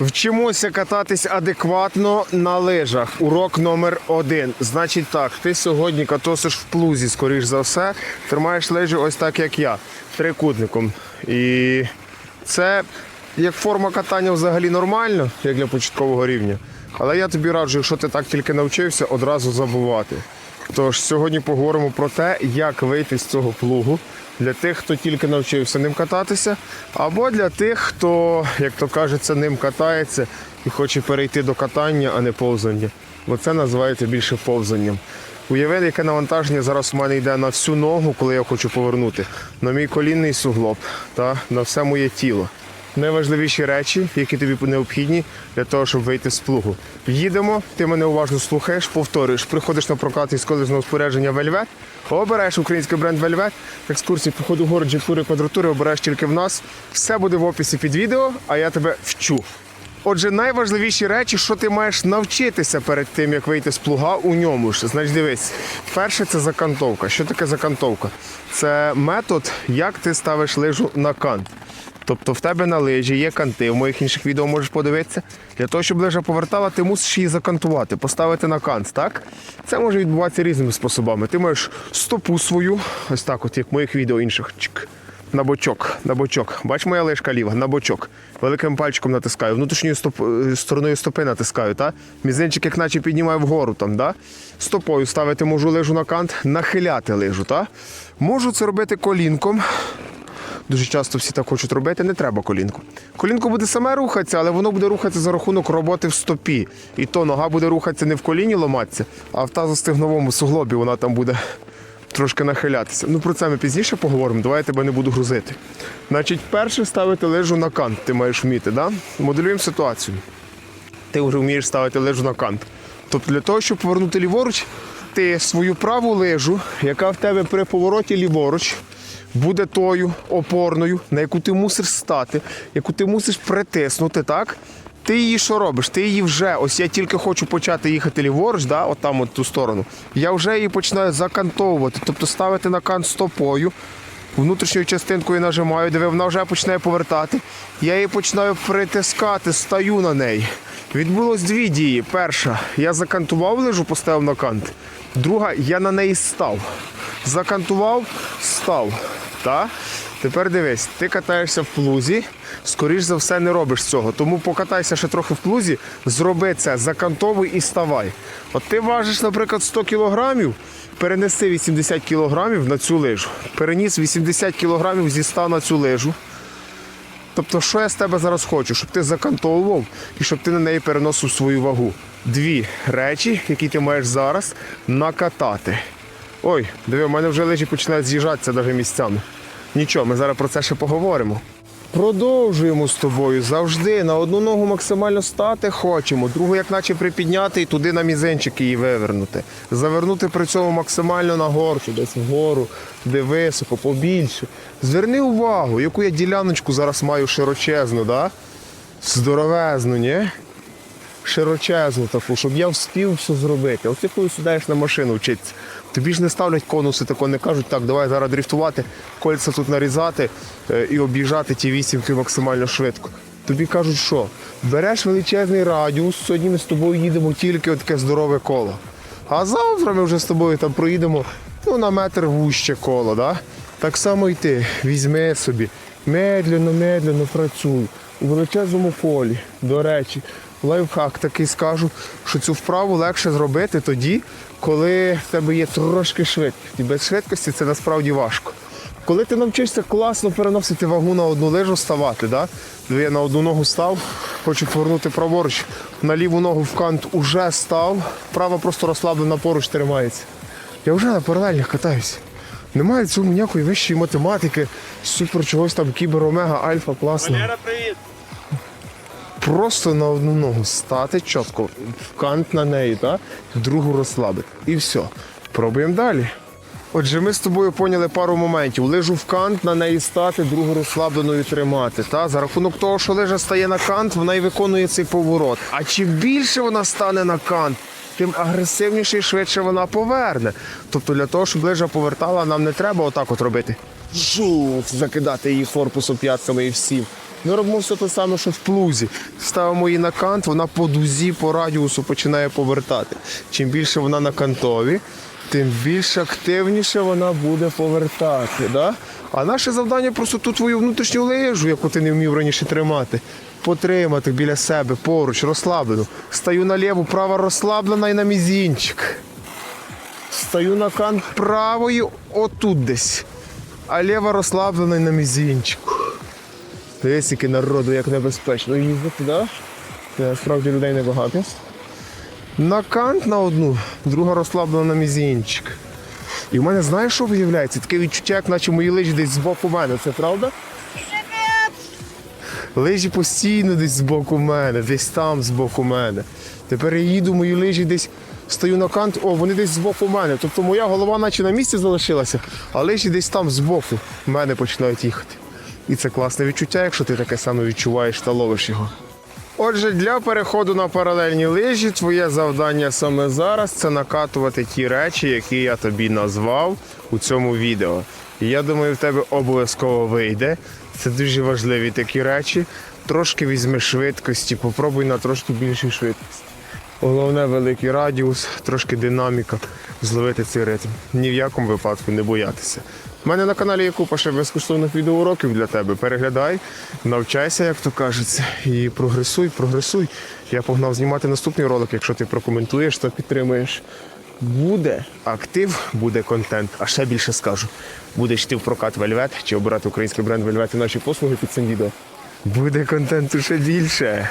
Вчимося кататись адекватно на лижах. Урок номер один. Значить так, ти сьогодні катосиш в плузі, скоріш за все. Тримаєш лижі ось так, як я, трикутником. І це як форма катання взагалі нормально, як для початкового рівня. Але я тобі раджу, якщо ти так тільки навчився, одразу забувати. Тож сьогодні поговоримо про те, як вийти з цього плугу для тих, хто тільки навчився ним кататися, або для тих, хто, як то кажеться, ним катається і хоче перейти до катання, а не повзання. Бо це називається більше повзанням. Уяви, яке навантаження зараз у мене йде на всю ногу, коли я хочу повернути, на мій колінний суглоб та на все моє тіло. Найважливіші речі, які тобі необхідні для того, щоб вийти з плугу. Їдемо, ти мене уважно слухаєш, повторюєш, приходиш на прокат із колесного спорядження Вельвет, обираєш український бренд Вельвет, екскурсії походу город, джетури, квадратури обираєш тільки в нас. Все буде в описі під відео, а я тебе вчу. Отже, найважливіші речі, що ти маєш навчитися перед тим, як вийти з плуга у ньому ж. Значить, дивись, перше це закантовка. Що таке закантовка? Це метод, як ти ставиш лижу на кант. Тобто в тебе на лижі є канти, в моїх інших відео можеш подивитися. Для того, щоб лижа повертала, ти мусиш її закантувати, поставити на кант, так? Це може відбуватися різними способами. Ти маєш стопу свою, ось так, от як в моїх відео інших. Чик. На бочок, на бочок. Бач, моя лижка ліва, на бочок. Великим пальчиком натискаю, внутрішньою стоп... е, стороною стопи натискаю, та? Мізинчик, як наче піднімаю вгору там, да? Стопою ставити можу лижу на кант, нахиляти лижу, та? Можу це робити колінком. Дуже часто всі так хочуть робити, не треба колінку. Колінко буде саме рухатися, але воно буде рухатися за рахунок роботи в стопі. І то нога буде рухатися не в коліні ломатися, а в тазостигновому суглобі вона там буде трошки нахилятися. Ну про це ми пізніше поговоримо. Давай я тебе не буду грузити. Значить, перше ставити лижу на кант, ти маєш вміти, да? Моделюємо ситуацію. Ти вже вмієш ставити лижу на кант. Тобто для того, щоб повернути ліворуч, ти свою праву лижу, яка в тебе при повороті ліворуч, буде тою опорною, на яку ти мусиш стати, яку ти мусиш притиснути, так? Ти її що робиш? Ти її вже, ось я тільки хочу почати їхати ліворуч, да, от там, от ту сторону. Я вже її починаю закантовувати, тобто ставити на кант стопою, внутрішньою частинкою нажимаю, диви, вона вже починає повертати. Я її починаю притискати, стаю на неї. Відбулось дві дії. Перша, я закантував лижу, поставив на кант. Друга, я на неї став. Закантував, став. Та? Тепер дивись, ти катаєшся в плузі, скоріш за все не робиш цього. Тому покатайся ще трохи в плузі, зроби це, закантовуй і ставай. От ти важиш, наприклад, 100 кілограмів, перенеси 80 кілограмів на цю лижу. Переніс 80 кілограмів зі 100 на цю лижу. Тобто, що я з тебе зараз хочу? Щоб ти закантовував і щоб ти на неї переносив свою вагу. Дві речі, які ти маєш зараз накатати. Ой, диви, в мене вже лижі починають з'їжджатися навіть місцями. Нічого, ми зараз про це ще поговоримо. Продовжуємо з тобою завжди. На одну ногу максимально стати хочемо, другу як наче припідняти і туди на мізинчик її вивернути. Завернути при цьому максимально нагору, чи десь вгору, де високо, побільше. Зверни увагу, яку я діляночку зараз маю широчезну, да? Здоровезну, ні? Широчезну таку, щоб я встиг все зробити. Оце коли сідаєш на машину вчитися. Тобі ж не ставлять конуси, тако не кажуть, так, давай зараз дріфтувати, кольця тут нарізати е, і об'їжджати ті вісімки максимально швидко. Тобі кажуть, що береш величезний радіус, сьогодні ми з тобою їдемо тільки таке здорове коло. А завтра ми вже з тобою там проїдемо ну, на метр вуще коло. Да? Так само і ти візьми собі, медленно, медленно працюй у величезному полі. До речі, лайфхак такий скажу, що цю вправу легше зробити тоді, коли в тебе є трошки швидкості. Без швидкості це насправді важко. Коли ти навчишся класно переносити вагу на одну лижу, ставати, да? Я на одну ногу став, хочу повернути праворуч, на ліву ногу в кант уже став, права просто розслаблена поруч тримається. Я вже на паралельних катаюся. Немає цього ніякої вищої математики, супер чогось там кібер, омега, альфа, класно. Валера, привіт! Просто на одну ногу стати чітко, в кант на неї, та? другу розслабити. І все. Пробуємо далі. Отже, ми з тобою поняли пару моментів. Лижу в кант, на неї стати, другу розслабленою тримати. Та? За рахунок того, що лижа стає на кант, вона і виконує цей поворот. А чим більше вона стане на кант, тим агресивніше і швидше вона поверне. Тобто для того, щоб лижа повертала, нам не треба отак от робити. Жух, закидати її корпусом п'ятками і всім. Ми робимо все те саме, що в плузі. Ставимо її на кант, вона по дузі, по радіусу починає повертати. Чим більше вона на кантові, тим більш активніше вона буде повертати. Да? А наше завдання просто ту твою внутрішню лижу, яку ти не вмів раніше тримати, потримати біля себе поруч, розслаблену. Стаю наліво, права розслаблена і на мізінчик. Стаю на кант правої, отут десь. А ліва розслаблена і на мізінчику. Дивись, який народу, як небезпечно їздити, да? Це Насправді людей небагато. На кант на одну, друга розслаблена на мізінчик. І в мене знаєш, що виявляється? Таке відчуття, як наче мої лижі десь збоку мене. Це правда? Лижі постійно десь збоку мене, десь там збоку мене. Тепер я їду, мої лижі десь стою на кант, о, вони десь збоку мене. Тобто моя голова наче на місці залишилася, а лижі десь там збоку мене починають їхати. І це класне відчуття, якщо ти таке саме відчуваєш та ловиш його. Отже, для переходу на паралельні лижі твоє завдання саме зараз це накатувати ті речі, які я тобі назвав у цьому відео. І я думаю, в тебе обов'язково вийде. Це дуже важливі такі речі. Трошки візьми швидкості, попробуй на трошки більшій швидкості. Головне великий радіус, трошки динаміка, зловити цей ритм. Ні в якому випадку не боятися. У мене на каналі є купа ще безкоштовних відеоуроків для тебе. Переглядай, навчайся, як то кажеться, і прогресуй, прогресуй. Я погнав знімати наступний ролик, якщо ти прокоментуєш та підтримуєш. Буде актив, буде контент. А ще більше скажу. Будеш ти в прокат Вельвет чи обирати український бренд Вельвет і наші послуги під цим відео. Буде контенту ще більше.